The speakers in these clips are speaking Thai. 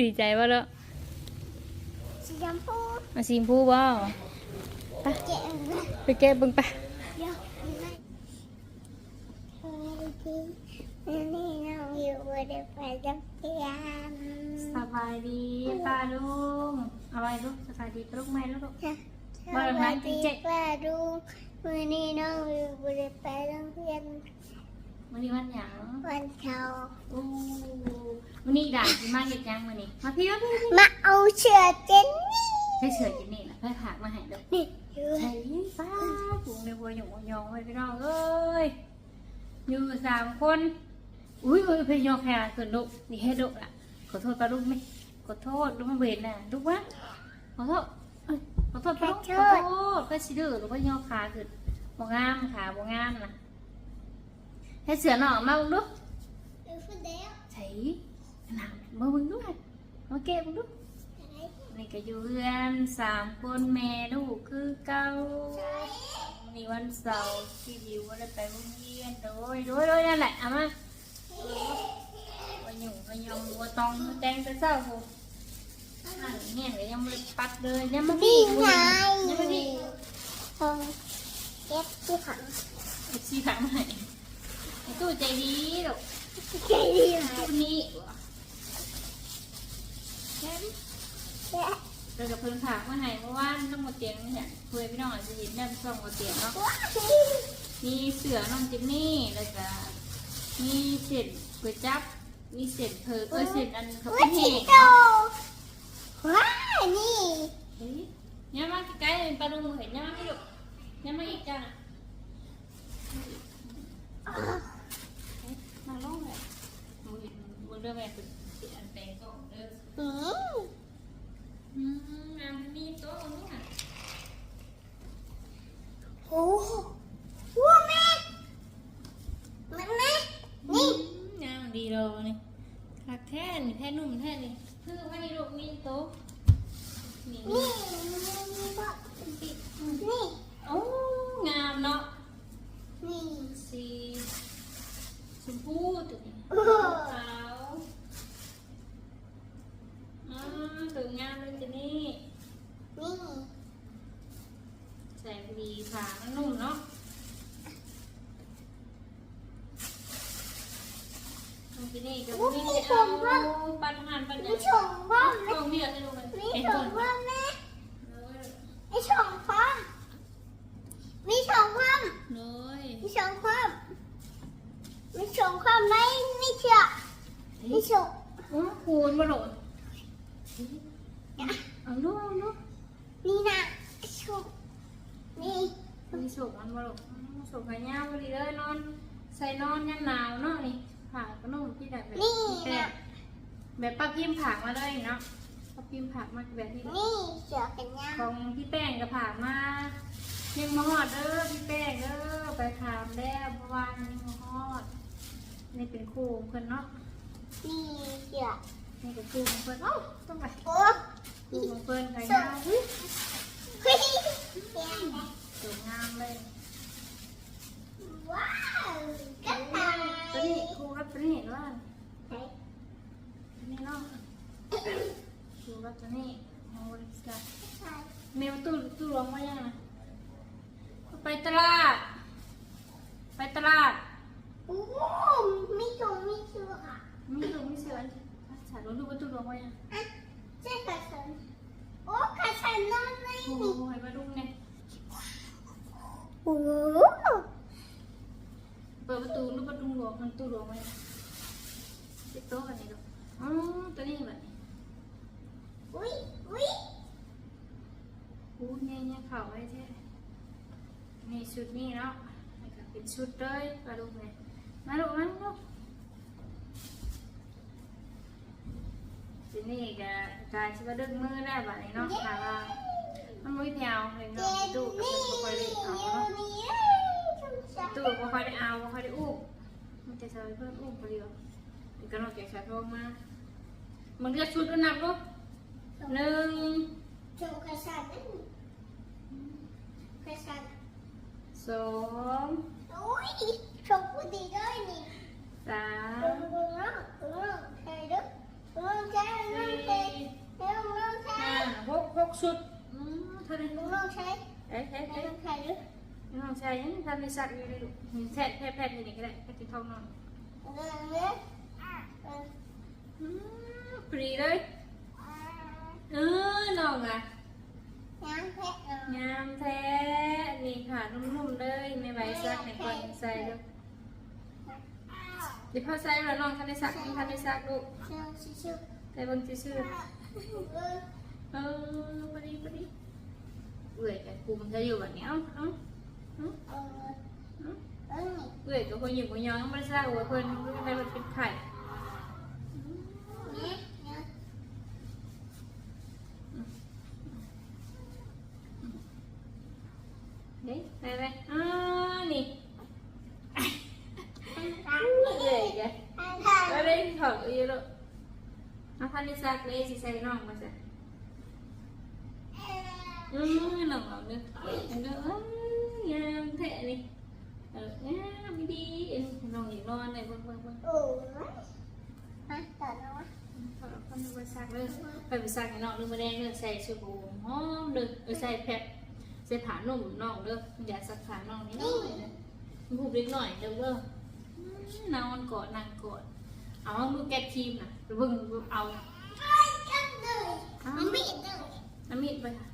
ดีใจบ่เนาะสีชมพูมาซีมพูบ่เจ็บไปแก้เบิ่งไปเยอะมากเฮ้ยพี่นี่น้องอยู่บนไปจับเตียงสบายดีป้าลุงเอาไว้ลูกสบายดีปะลูกไหมลูกสวัสดีป้าดูวันนี้น้องอยู่บนไปโรงเรียน วันนี้วันหยังวันเสาร์อู้วันนี้ด่านสิมาเฮ็ดหยังมื้อนี้มาพี่มาพี่มาเอาเชือกเจนนี่ให้เสือกินนี่ล่ะให้ผักมาให้เด้อนี่อยู่ใช่ป้าถุงในบัวหยงบัวยองไว้พี่น้องเอ้ยอยู่สามคน อุ้ยอุ้ยพี่ยองแค่ส่วนลูกนี่ให้ลูกล่ะ ขอโทษป้าลูกไหมขอโทษลูกมันเวรน่ะลูกวะขอโทษเอ้ยขอโทษป้าลูกขอโทษก็สิเดือหรือว่ายองขาขึ้นบ่งามขาบ่งามน่ะ ให้เสือหน่อมาเบิ่งดูอยู่คนเดียวใช่หนังมาเบิ่งดูให้มาเก็บเบิ่งดูนี่ก็อยู่เพื่อนสามคนแม่ลูกคือเก่ามีวันเสาร์ที่ดิ ตองแตงแต่เช้าโหนั่นเนี่ยเดี๋ยวยังไม่ได้ปัดเลยยังไม่ดีนี่ไงยังไม่ดีตรงเก็บที่ขังไอ้ชีถังใหม่ไอ้ตู้ใจดีหรอกใจดีไหมตู้นี้ว่ะแค่นี้และเราจะเพิ่นผักมาให้เมื่อวานต้องมาเตียงนี่แหละเพื่อพี่น้องอาจจะเห็นแม่ส่องมาเตียงเนาะว้าวมีเสือน้องจิมนี่แล้วก็มีเศษก๋วยจับมีเศษเพอเออเศษอันเขาว้าเป็นวแห้ชิงโตว้าวนี่เฮ้ยเนี่ยมาใกล้ๆปลาดุงเห็นเนี่ยมาไม่ดุเนี่ยมาอีกจ้า มาลงเลยมือมือเรื่องแม่เป็นอันแปลงก็เด้ออืมอืมงานมีโต๊ะนี่ค่ะโอ้โหว้าวแม่มันแม่นี่งานดีเลยนี่คักแท่นแท่นุ่มแท่นี่คือไม่ลูกมีโต๊ะนี่นี่นี่นี่ก็นี่โอ้งามเนาะนี่สีชมพูตัวนี้ โอ้โห ขาวอ่าตัวงามเลยตัวนี้ นี่ ใส่พอดีขามันนุ่มเนาะตัวนี้ก็มีแต่เอาปันหันปัน มีชมพ่อม ตรงนี้เลยลูกมัน มี เห็น ช ต้ ม น พ่อมแม่ เลย มีชมพ่อมมีชมพ่อม เลย มีชมพ่อมมีชมพ่อมไหมมีเชือกมีชม โอ้คูณมาโหลดเอาลูกเอาลูก นี่นะชมนี่ มีสุกมันมาโหลดสุกขายาวพอดีเลยนอน ใส่นอนยันหนาวเนาะนี่ผ่าก็นุ่มที่แบบแบบ นี่ แบ นะ บแบบป้าพิมพ์ ผักมาเลยเนาะป้าพิมพ์ผักมาแบบที่นี่เชือกกันยังของพี่แป้งกับผักมายังมาหอดเด้อพี่แป้งเด้อไปถามแล้วเมื่อวานนี้มาหอดนี่เป็นครูของเพิ่นเนาะนี่เชือกนี่เป็นครูของเพิ่นเอ้าต้องไปโอ้ครูของเพิ่นไปชงามมเฮ้ยสวยงามเลยว้าวกระต่ายตัวนี้ครูรับตัวนี้เห็นว่าตัวนี้เนาะ ครูรับตัวนี้โอ้ยสัสเมลตู้ตู้รวมว่ายังไงไปตลาด ไปตลาด โอ้มีชมมีเชือกอะมีตู้มีเสือภาษารู้ดูว่าตู้รวมว่ายังอะใช่กระสันโอ้กระสันนอนในโอ้นี่ยมาดูไงโอ้เปิดประตูรูปประตูรวมมันตู้รวมไว้ติดโต๊ะกันนี่ลูกอ๋อตัวนี้แบบนี้ อุ้ยอุ้ย พูดเนี่ยเนี่ยเข่าไว้แท้นี่ ชุดนี้เนาะนี่ก็เป็นชุดเลยมาดูไงมาดูมาดูทีนี้ก็กลายชิบะดึงมือได้แบบนี้เนาะขาลางมันไม่ยาวเลยเจเนาะนตู้ก็นี่เป็นบ่ค่อยได้เอาอยู่เนาะนี่ชุดตู้บ่ค่อยได้เอาบ่ค่อยได้อุ้มมันจะใช้เพิ่มอุ้มพอดีวะเดี๋ยวก็นอกจากใช้ทองมามันก็ชุดอันนับลูกหนึ่งชุดกระ สองอุ้ชมพูดีด้วยนี่สามน้องน้องใช่ด้วยน้องใช่น้องใช่น้องน้องใช่หกหกสุดอืมทำไมน้องใช่เอ๊ะเอ๊ะเอ๊ะน้องใช่ด้วยน้องใช่ยังทำในสัตว์อยู่เลยลูกมีแพทย์แพทย์อยู่นี่ก็ได้แพทย์ที่ท้องน้องปรีเลยเออน้องอะ น้ำเพชรเอองามแท้ นี่ค่ะนุ่มๆเลยไม่ไหวซักในก่อนใส่เลยเดี๋ยวพ่อใส่แล้วน้องทันได้ซักทันได้ซักลูกเชื่อชื่อใส่เบิ่งซื่อเออๆเออพอดีพอดีเอื่อยกับคุมจะอยู่แบบนี้เอ้าเอ้าเอ้าเออเอ้าเออเอื่อยกับคนอยู่คนยองไม่ทราบว่าเพิ่นใครมันเป็นไข่ นี่ ยเนี่ยเฮ้ยไปไปอ่านี่ตามเลยแกทางทางก็ได้ถอดอยู่ลูกเอาพันได้ซักเลยสิใส่น้องมาจ้ะอืมน้องเอาเด้อเด้อเอ้ยงามแท้นี่เอองามไม่ดีเอ็นน้องอีกนอนเลยเบิ่งเบิ่งเบิ่งโอ้ยมาต่อแล้ววะถอดพันไปซักเลยไปไปซักให้น้องเด้อมาแดงเด้อใส่ชูบูหอมเด้อเออใส่แพะ ใส่ผ้านุ่มน้องเด้ออย่าซักผ้าน้องนี่น้อยเด้อผูกเล็กหน่อยเด้อเด้อนอนกอดนางกอดเอามือแกะครีมนะไปเบิ่งเอาไอ้จังเลยมันไม่เห็นเลยน้ำมีดไปค่ะ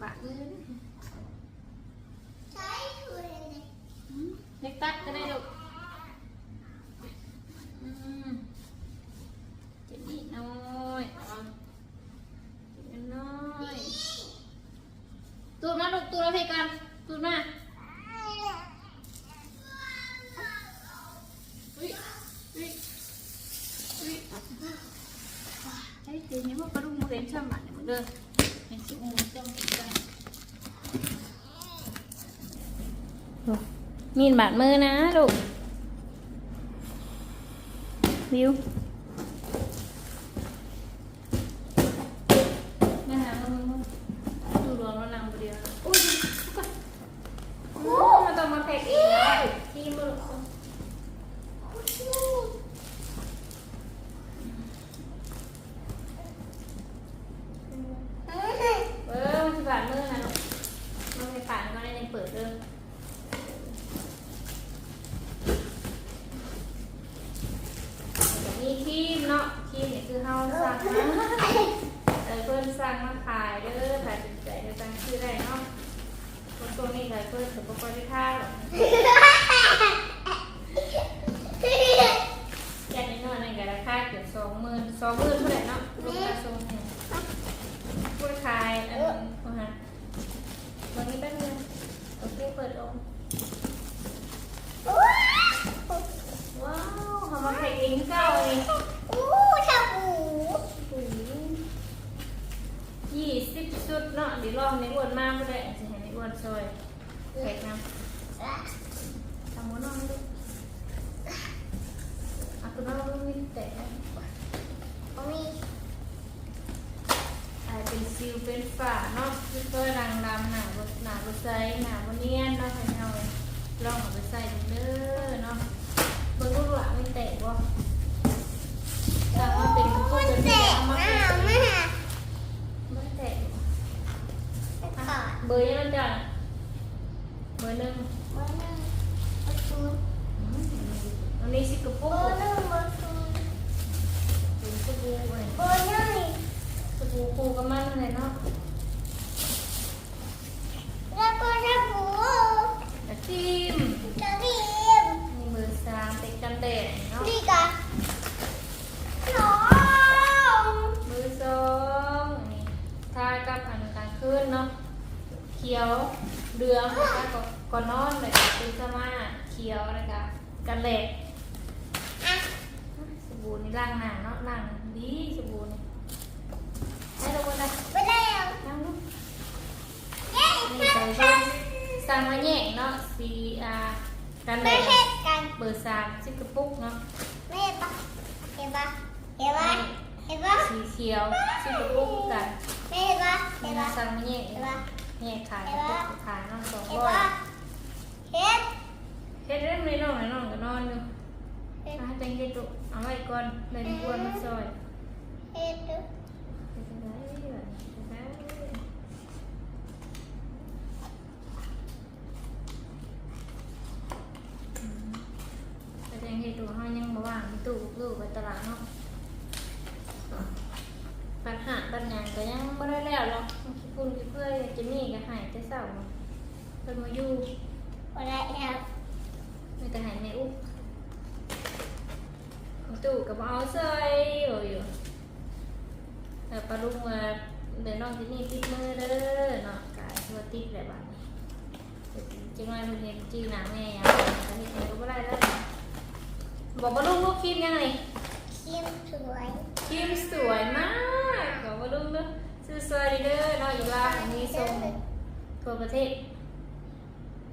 บาดมือเลย ใช้ช่วยเลย อืมเล็กตัดก็ได้ลูกอืมเจ็บนิดน้อยเอาเจ็บนิดน้อยตูดมาลูกตูดมาเพกันตูดมาอุ้ยอุ้ยอุ้ยเฮ้ยเดี๋ยวนี้ว่าปลาดุกมันเรียนช่ำหมัน เด้อให้สิอูต้องกินกันมีดบาดมือนะลูกวิวมาหามือมึงดูรวมแล้วนางคนเดียวโอ้ยโอ้มันต้องมาแพ็กเองนะที่มือเออมันจะบาดมือนะลูกมันไปป่านมาได้ในเปิดเรื่อง มีครีมเนาะครีมเนี่ยคือเฮาสั่งมาเออเพิ่นสั่งมาขายเด้อขายสนใจเดี๋ยวสั่งซื้อได้เนาะคนตัวนี้ขายเพิ่นถึงบ่ค่อยได้ค่าหรอกแค่นิดหน่อยนั่นก็ราคาเกือบสองหมื่นสองหมื่นเท่าไหร่เนาะลูกค้าส่งเนี่ยผู้ขายอันนั้นว่าฮะวันนี้แป๊บนึงโอเคเปิดลงว้าวทำมาแพ็กเองคือเก่าเลย อู้ชาบู ยี่สิบชุด เนาะเดี๋ยวลองในอ้วนมากก็ได้อาจจะเห็นในอ้วนซอยแขกนะทำหมูน้องดูอะคุณน้องดูมินแต่เขามีอาจเป็นซิลเป็นฝาเนาะคือเพื่อรังดำหนาบดหนาบดใสหนาบดเนียนเนาะให้เอาลองเอาไปใส่ดูเด้อเนาะเบิ่งลูกหลานไม่แตกบ่แต่ว่าเป็นพวกมันเป็นแตแบบกเอามาหน้าเป็น มาก ไม่แตก ขาด เบ อร์ยังไงจ้ะเบอร์หนึ่งเบอร์หนึ่งเบอร์ศูนย์อันนี้สิกระเบปุอกร์หนึ่งเบอร์ศูนย์เป็นสบู่เลยเบอร์หนึ่งสบู่คู่กับมันเลยเนาะ แล้วก็ชาบู กระทิม จะรีบ มีเบอร์สามเป็นกันแดดเนาะ นี่กันน้อง เบอร์สองอันนี้ทากับอันกลางคืนเนาะ เขียวเดืองแล้วก็ก่อนนอนเลยเป็นสมาเขียวแล้วก็กันแดด อะ สบู่นี่ล้างหน้าเนาะล้างดีสบู่นี่ให้ทุกคนได้ ไปแล้ว นั่งดู เย้ นี่ใส่เบอร์สั่งมาแยกเนาะสีอ่ากันแด ไม่ ด เห็นกัน เบอร์สามสิบกระปุกเนาะ ไม่เห็นปะเห็นปะเห็นปะเห็นปะ สีเขียวสิบกระปุกกัน ไม่เห็นปะ มี เห็น นา ปะ สั่งมาแยก เห็นปะ แยกขายกระปุกขายเนาะสอง เห็น ร้อย ปะเห็น เฮ็ดเรื่องไม่น้องไม่น้องก็นอนอยู่ เห็นถ้าจังเฮ็ดตุเอาไว้ก่อนเลยมีกวนมาซอยเห็นดูเฮ็ดจังได๋เฮ็ดจังได๋ ตู้ลูกไปตลาดเนาะปัญหาปัญญางก็ยังไม่ได้แล้วหรอกคุณเพื่อนจะมีก็หายแต่เศร้าเพิ่นมาอยู่ อะไรแล้ว มีแต่หายแม่อุ๊บตู้กับเอาเซยอยู่อยู่แต่ปลาลุงมาเดินน้องที่นี่ติดมือเด้อเนาะกายตัวติดแบบนี้จังไรมันเห็นจือหนังแม่ยังแต่เห็นไงก็ไม่ได้แล้ว บอกว่าลูกลูกครีมยังไง คิมสวย ครีมสวยมากบอกว่าลูกเนอะซื้อ สวยดีเด้อเนาะอยู่ลาวมีส่งทั่วประเทศ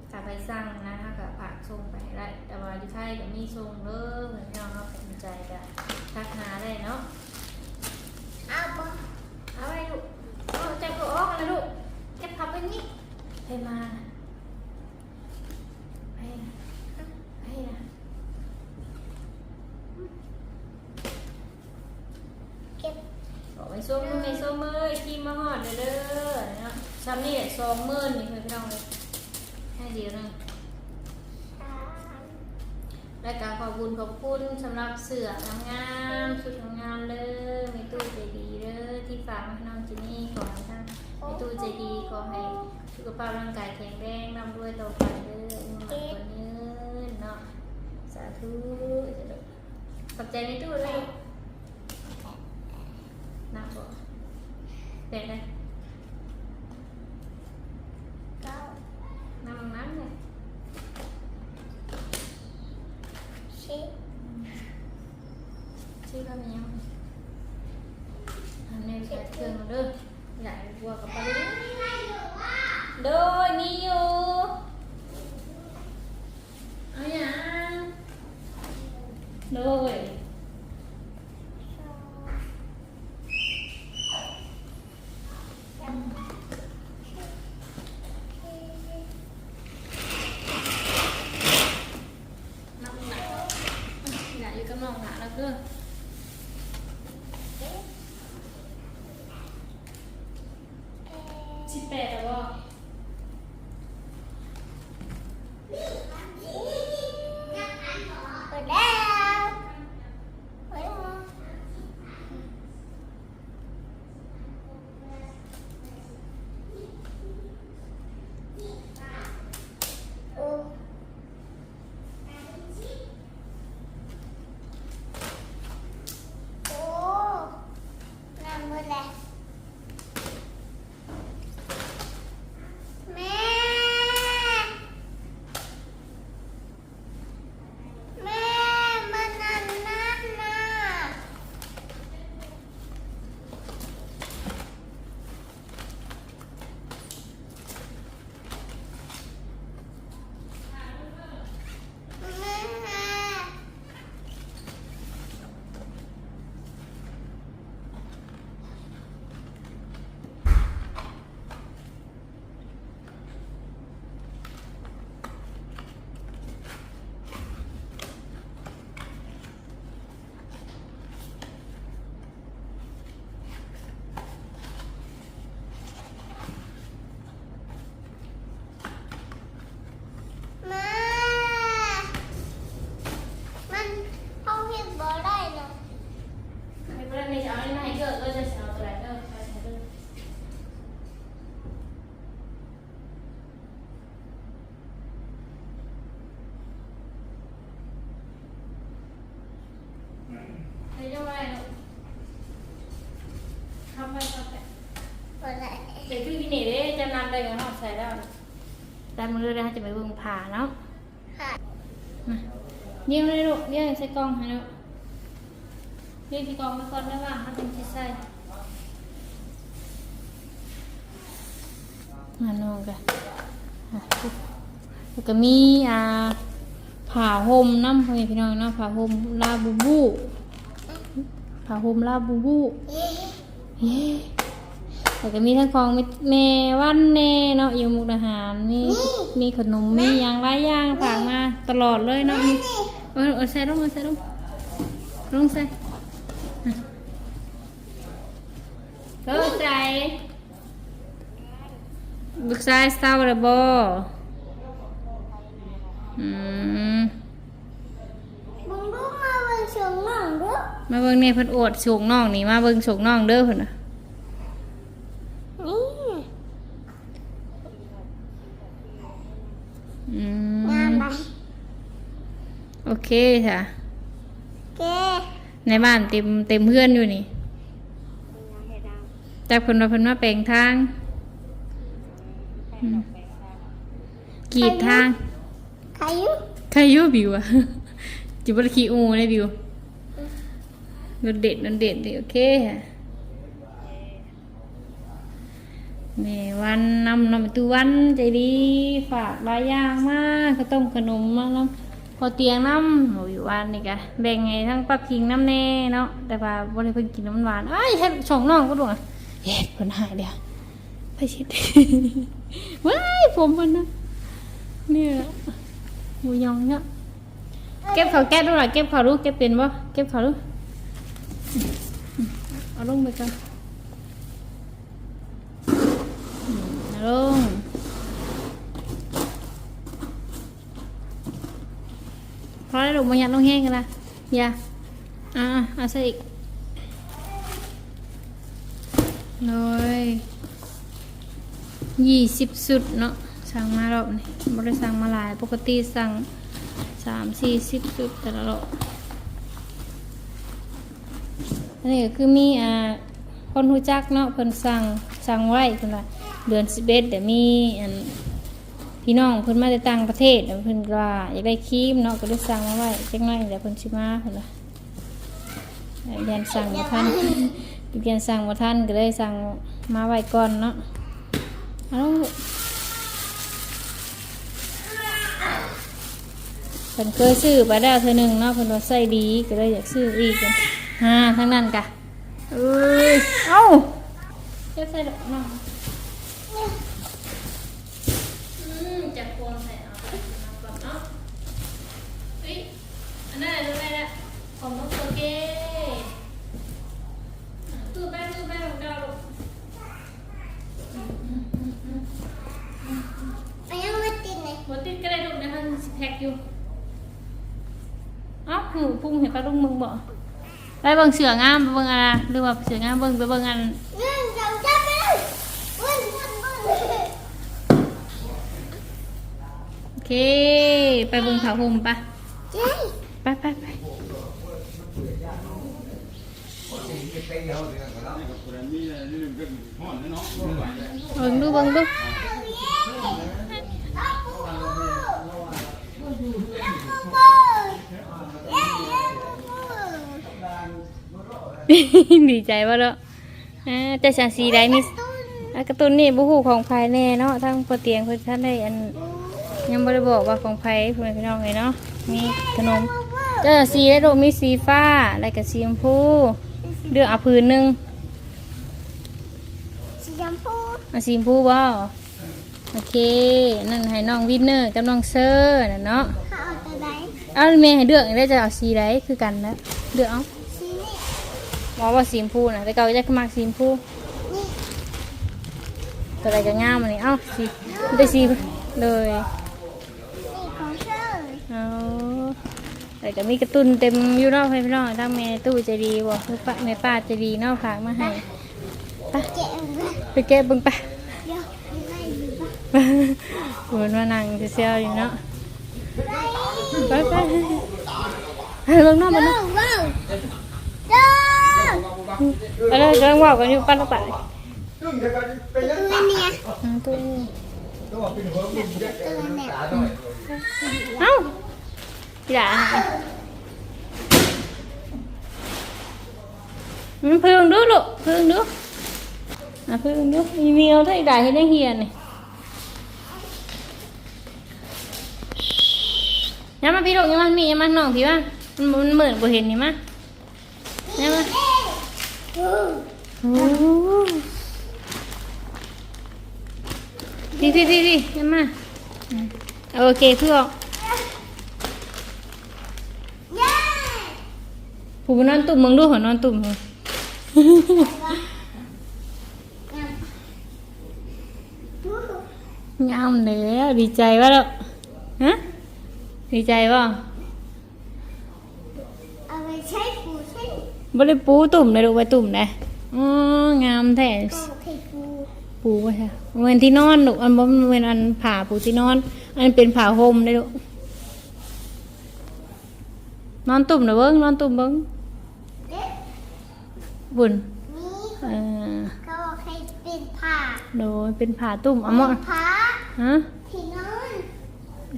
ถ้าไปสร้างนะคะกับผักส่งไปได้แต่ว่าอยู่ไทยก็มีส่งเด้อเหมือนเราเนาะสนใจก็ทักหาได้เนาะเอาบ่เอาไปลูกเอาจับตัวออกเลยลูกจะพับไปนี่ไปมาน่ะไปนะไปนะ เก็บ บอกไปส้มมือไม่ส้มมือทีมมาหอดเด้อเด้อเนาะซ้ำนี่แหละส องหมื่นนี่เพื่อนพี่น้องเลยให้เดียวนึงสามและการขอบคุณขอบคุณสำหรับเสืองามๆชุดงามเลยมีตู้ใจดีเด้อที่ฝากมาให้น้องจินนี่ขอให้ท่านมีตู้ใจดีขอให้สุขภาพร่างกายแข็งแรงร่ำรวยต่อไปเด้ออายุมันกว่ายืนเนาะสาธุขอบใจในตู้เลยนับบ่เป็นไง เก้า น้ำน้ำเนี่ย สิบ ชื่อก็มียังทำในใส่เครื่องมาเด้อใหญ่บัวกับปลาลูกโดยมีอยู่เอาอย่างโดย สองสามสี่ น้ำหนัก ใหญ่อยู่กับน้องหนาแล้วเด้อสิบแปดแล้วบ่ เปิดแล้วเปิดแล้วโอ้โอ้น้ำมือแล้วแม่ แม่มันนั่นนั่นน่ะ แม่ แม่ มันเอาเห็ดบ่ได้เนาะ ไม่เป็นไรไม่เอาไม่ให้เกิดก็จะเอาตัวไหนเด้อใช่ใช่เด้อเฮ้ยเจ้าอะไรลูกทำไปทำไป บ่ได้ เดี๋ยวพี่พี่หนี ได้จะนำได้กันหอดใส่แล้วแต่มือเลยจะไปเบิ่งผ่าเนาะค่ะมาเดี๋ยวเลยลูกเดี๋ยวใส่กล่องให้ลูกเดี๋ยวที่กล่องไปก่อนได้ว่าถ้าเป็นที่ใส่มาน้องกันอะแล้วก็มีอ่าผ่าห่มน้ำพ่อแม่พี่น้องเนาะผ่าห่มลาบูบูผ่าห่มลาบูบูเย้เย้ แล้วก็มีทั้งของแม่วันแน่เนาะอยู่มุกดาหารมีมีขนมมีอย่างหลายอย่างฝากมาตลอดเลยเนาะมีเออเออใส่ลงเอาใส่ลงลงใส่อะเออใส่บึกใส่เศร้าเลยบ่อืมมึงรู้มาวันสองมามาเบิ่งเนี่ยเพิ่นโอดส่งน้องนี่มาเบิ่งส่งน้องเด้อเพิ่นน่ะ นี่ อื งามมไหมโอเคค่ะเก้ในบ้านเต็มเต็มเพื่อนอยู่นี่จากเพิ่นว่าเพิ่นมาแปลงทางอืมกรีดทางใครอยู่ใครอยู่บิวอะ จิบขี่อูเลยบิวโดดเด็ดโดดเด็ดเลยโอเคค่ะ แม่วันนำนำตัววันใจดีฝากหลายอย่างมากข้าวต้มขนมมาน้ำพอเตียงน้ำโอ้ยวันนี่กะแบ่งให้ทั้งป้าพิงน้ำแน่เนาะแต่ว่าบ่ได้เพิ่นกินน้ำหวานไอ้ายเฮ็ดช่องน้องก็ดูอะเฮ็ดเพิ่นหายเดียวไปชิดว้ายผมมันนะเนี่ยหมูยองเนี่ยเก็บเขาวแก้ดูหน่อยเก็บเขาวดูเก็บเป็นบ่เก็บเขาวดูเอาลงไปกันอืมเอา ลง พอแล้วลูกมายัดลงแห้งกันละอย่าอ่าเอาใส่อีกเลยยี่สิบสุดเนาะสั่งมารอบนี้บริสั่งมาหลายปกติสั่งสามสี่สิบสุดแต่ละรอบอันนี้ก็คือมีอ่าคนรู้จักเนาะเพิ่นสั่งสั่งไว้เพิ่นว่า เดือนสิบเอ็ดเดี๋ยวมีอันพี่น้องเพิ่นมาจากต่างประเทศเพิ่นก็ว่าอยากได้ครีมเนาะก็ได้สั่งมาไว้จักหน่อยเดี๋ยวเพิ่นสิมาเพิ่นว่าเรียนสั่งบ่ทันเรียนสั่งบ่ทันก็เลยสั่งมาไว้ก่อนเนาะเอาเพิ่นเคยซื้อไปแล้วเทื่อหนึ่งเนาะเพิ่นว่าใส่ดีก็เลยอยากซื้ออีกเพิ่นฮ่าทั้งนั้นกะเอ้ยเอ้าเก็บใส่ดอกน้อง อืมจับพวงใส่เอาไปเอาก่อนเนาะเฮ้ยอันนั้นอะไรรู้ไหมล่ะ ของน้องโอเคตู้แป้งตู้แป้งของเราลูกไปยังไม่ติดเลยหัวติดก็ได้ลูกนะมันสิแพ็คอยู่อ้าหูพุ่งเห็นปลาลุงมึงบ่ไปเบิ่งเสืองามไปเบิ่งอะไรหรือว่าเสืองามเบิ่งไปเบิ่งอันเงินจังจับเลยวุ่นวุ่นวุ่นโอเค ไปเบิ่งผาห่มปะไปไปไป เบิ่งดูเบิ่งดูดีใจว่าเนาะอ่าสังสีได้มีอะกร์ตูนนี่บุหูของภายแน่เนาะทั้งประเตียงเพื่อนท่านได้อันยังบ่ได้บอกว่าของไผเพื่อนพี่น้องเลยเนาะมีขนมจ้าสีได้โดมีสีฟ้าแล้วก็สีชมพู เลือกเอาผืนหนึงสีชมพูเอาสีชมพูบ่โอเค นั่นให้น้องวินเนอร์กับน้องเซอร์น่ะเนาะเขาเอาตัวไหนเอาแม่ให้เลือกได้จะเอาสีใดคือกันนะเลือกเอาสีนี่บอกว่าสีชมพูนะแต่เก่าจะมาสีชมพูนี่ตัวอะไรจะงามอันนี้เอ้าสีได้สีเลย นี่ของเธอ เอา แต่ก็มีกระตุนเต็มอยู่เนอกให้พี่น้องถ้าแม่ตู้ใจดีบ่คือป้าแม่ป้าใจดีเนอกฝากมาให้ไปเจ๊เว้ยไปแก้เบิ่งไปเดี๋ยวยังไงดีวะเหมือนว่านั่งเซียวๆอยู่เนาะไปไปไปให้เบิ่งเนอกเด้มันอเนาะว้าวเด้อไปเลยกำลังเว่ากันอยู่ปั้นละไปตัวเนี่ยอืมตู้ตัวเนี่ยเอ้า พี่ด่าให้อืมพึ่งดูลูกพึ่งดูอะพึ่งดูมีเมียวถ้าอีด่าเห็นยังเฮียนนี่ยามาพี่ลูกยามามียามาน้องพี่ว่ามันมันเหมือนบ่เห็นนี่มายามาพี่พี่พี่พี่ยามาอืมาโอเคพื่อออก เย้ ผู้นอนตุ่มมึงดูหัวนอนตุ่มมึงงามเลยดีใจว่าแล้วฮะดีใจว่าเอาไปใช้ปูใช้บ่ได้ปูตุ่มเลยลูกไว้ตุ่มเลยอ๋องามแท้ก็ไข่ปูปูไว้ค่ะเวนที่นอนลูกอันบ่แม่นอันผ้าปูที่นอน อันเป็นผ้าห่มได้ลูกนอนตุ่มนะเบิ่งนอนตุ่มเบิ่งเด็ก บุญนี่เออก็ไข่เป็นผ้าโดยเป็นผ้าตุ่มเอาหมดผ้าฮะที่นอน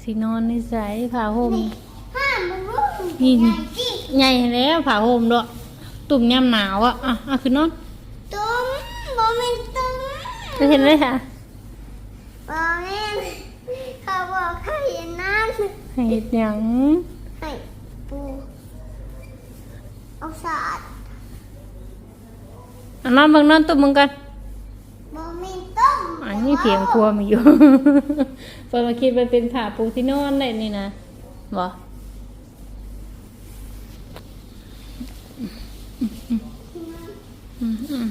สินอนในใสผ้าห่มนี่ห้ามมันรู้นี่ใหญ่จิใหญ่แล้วผ้าห่มด้วยตุ่มยามหนาวอะอะอะคือนอนตุ้มโมเมนตุ้มจะเห็นเลยค่ะบอแม่นเขาบอกให้นั่นให้เฮ็ดหยังให้ปูเอาสาดอะ นอนเบิ่งนอนตุ่มเบิ่งกันโมเมนตุ้มอันนี้เพียงครัวมีอยู่เปิดมาคิดไปเป็นผ้าปูที่นอนเลยนี่นะบ่อืมอืม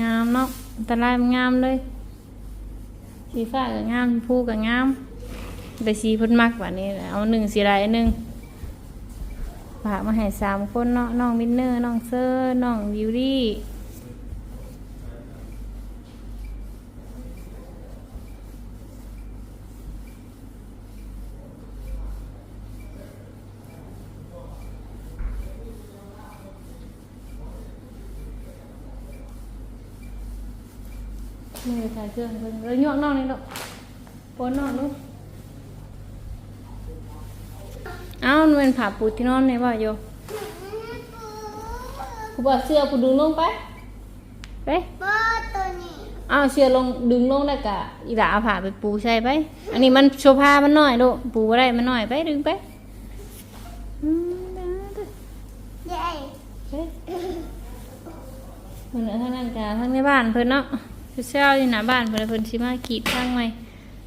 งามเนาะอันตรายมันงามเลย สีฟ้าก็งามชมพูก็งามแต่สีเพ่นมักว่านี้แหละเอาหนึ่งสีไรหนึ่ง ฝากมาให้สามคนเนาะน้องมินเนอร์น้องเซอร์น้องวิวดี้มือถ่ายเครื่องเพิ่งแล้วย่องน้องนี่ลูกปนน้องลูก เอ้ามันเป็นผ้าปูที่นอนในบ่โยกูบอกเสื้อกูดึงลงไปไปบอตัวนี้เอาเสื้อลงดึงลงได้กะอีหลาเอาผ้าไปปูใส่ไป อันนี้มันโชว์ผ้ามันน้อยลูกปูบ่ได้มันน้อยไปดึงไปอืมได้ได้ใหญ่ไปเพิ่นเอาทางนั้นกะทางในบ้านเพิ่นเนาะเช้าๆอยู่หน้าบ้านเพิ่นเพิ่นสิมากรีดทางใหม่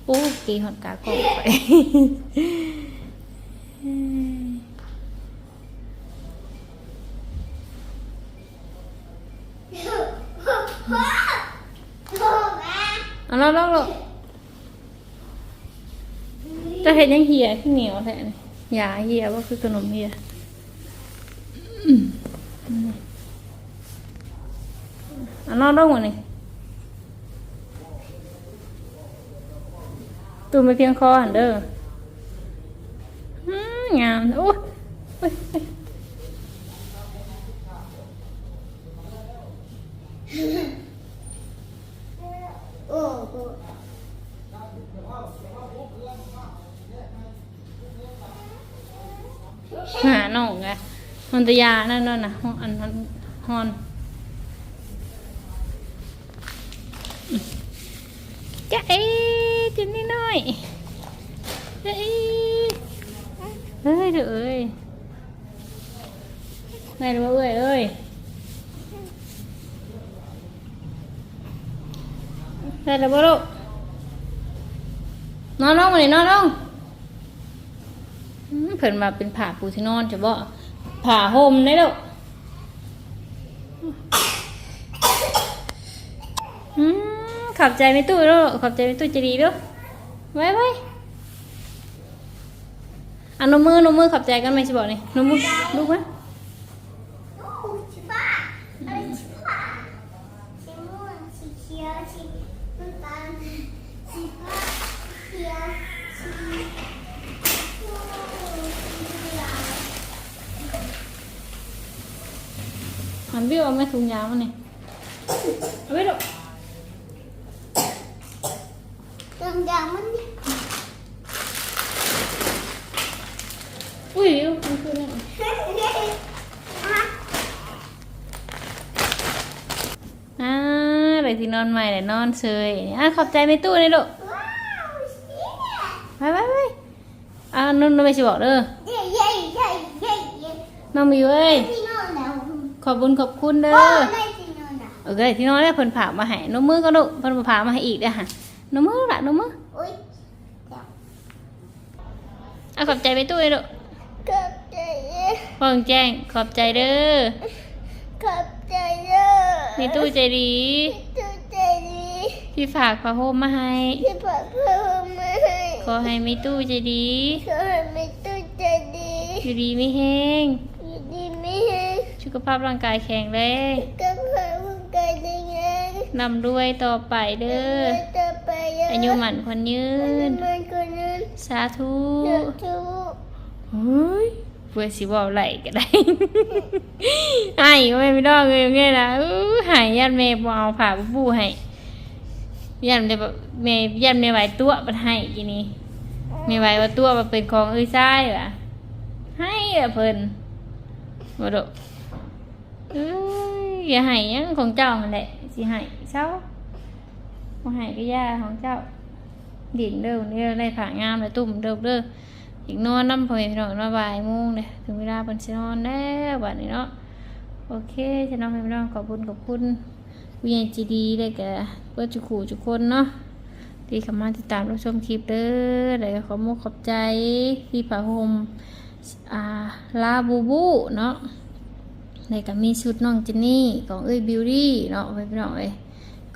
โอ้กีหอดกากอกไป พ่อพ่อแม่ เอา แล้วแล้วจะเห็นยังเหี่ยขี้เหนียวแทนยาเหี่ยว่าคือขนมเหี่ยอันนอนร้องวะนี่ตูไม่เพียงคอหันเด้องามโอ้ยโอ้ยโอ้ย โอ้โห หาน้องไง มันตะยานั่นนั่นนะฮอนอันนั้นฮอนจ้าเอ๋จินนี่หน่อยจ้าเอ๋เฮ้ยเด้อเอ้ยไงเด้อเอ้ยเอ้ยได้แล้วบ่ลูกนอนลงมาดินอนลงอืมเพิ่นมาเป็นผ้าปูที่นอนจะบ่ ผ่าห่มได้แล้วขับใจไม่ตู้แล้วขับใจไม่ตู้จะดีด้วไว้ไว้อะนมือนมือขับใจกันไหมสิบอกนี่นมมือลูกไหม โอ้ชิบ้าอะไรชิบ้าสีม่วงสีเขียวสีน้ำตาลสีฟ้าเขียวสีโอ้สีเหลือง หัน วิวเอาไหมถุงยางมันนี่เอาไว้ลูกดังๆมันนี่อุ้ยวิวมันคือนี่อะอ่าอะไรที่นอนใหม่เลยนอนเฉยอะขอบใจไม่ตู้นี่ลูกว้าวสีเนี่ยไปไปไปอะนุ่นนุ่นไม่สิบอกเด้อเย้เย้เย้เย้เย้น้องมิวเอ้ยที่นอนแล้ว ขอบคุญขอบคุณเด้โอ้อได้ที่นอนแล้วโอเคที่น้องได้เพิ่นผ่ามาให้นมมือก็ลูกเพิ่นมาผ่ามาให้อีกเด้อค่ะนมมือละนมมือโอ้ยเดี๋ยวเอาขอบใจไปตู้เลยลูกขอบใจเด้อพ่องแจ้งขอบใจเด้อขอบใจเด้อมีตู้ใจดีตู้ใจดีที่ฝากผ้าห่มมาให้ที่ฝากเพิ่มมาให้ขอให้มีตู้ใจดีขอให้มีตู้ใจดีอยู่ดีไม่แห้ง อยู่ดีไม่แห้ง สุ ขขภาพร่างกายแข็งแรงก็เพื่อมึงเกิดยังไงนำด้วยต่อไปเด้อจะไปยังอายุหมันคนยืนมันคนนั้นสาธุจะทุกเฮ้ยเพื่อสิบอกไหลก็ได้ไอ้ก็ไม่ได้เลยไงนะอู้หายยันเมย์บเอาผ่าบูบูให้ยันเดแบบเมย์ยันเมย์ไหวตัวมาให้กีนี้เมย์ไหวว่าตัวมาเป็นของเอ้ยไส้วะให้อะเพิ่นมาดู เอ้ยอย่าให้ยังของเจ้ามันแหละสิให้เช้าบ่ให้ก็ย่าของเจ้า ดิ่งเด้อนี่ได้ผ่างามเลยตุ่มเด้อเด้ออีกนอนน้ำพอยพี่น้องมาบ่ายโมงเลยถึงเวลาเป็นสินอนแล้วบัดนี้เนาะโอเคจะน้องพี่น้องขอบคุณขอบคุณวิญญาณจีดีเลยแกเพื่อจุขู่จุคนเนาะที่เข้ามาติดตามรับชมคลิปเด้อเลยขอมุกขอบใจที่ผ้าห่มอ่าลาบูบูเนาะ เลยก็มีชุดน้องเจนนี่ของเอ้ยบิวตี้เนาะไว้พี่อย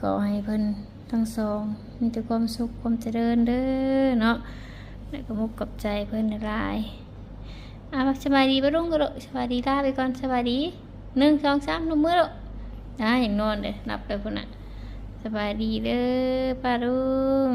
ก็ให้เพิ่นทั้งสองมีแต่ความสุขความเจริญเด้อเนาะแล้วก็มุกกับใจเพื่อนหลายอะสบายดีปะรุ่งก็โดสบายดีลาไปก่อนสบายดีหนึ่งสองสามนมมือโดอะอย่างนอนเลยนับไปพุ่นอะสบายดีเด้อป้ารุ่ง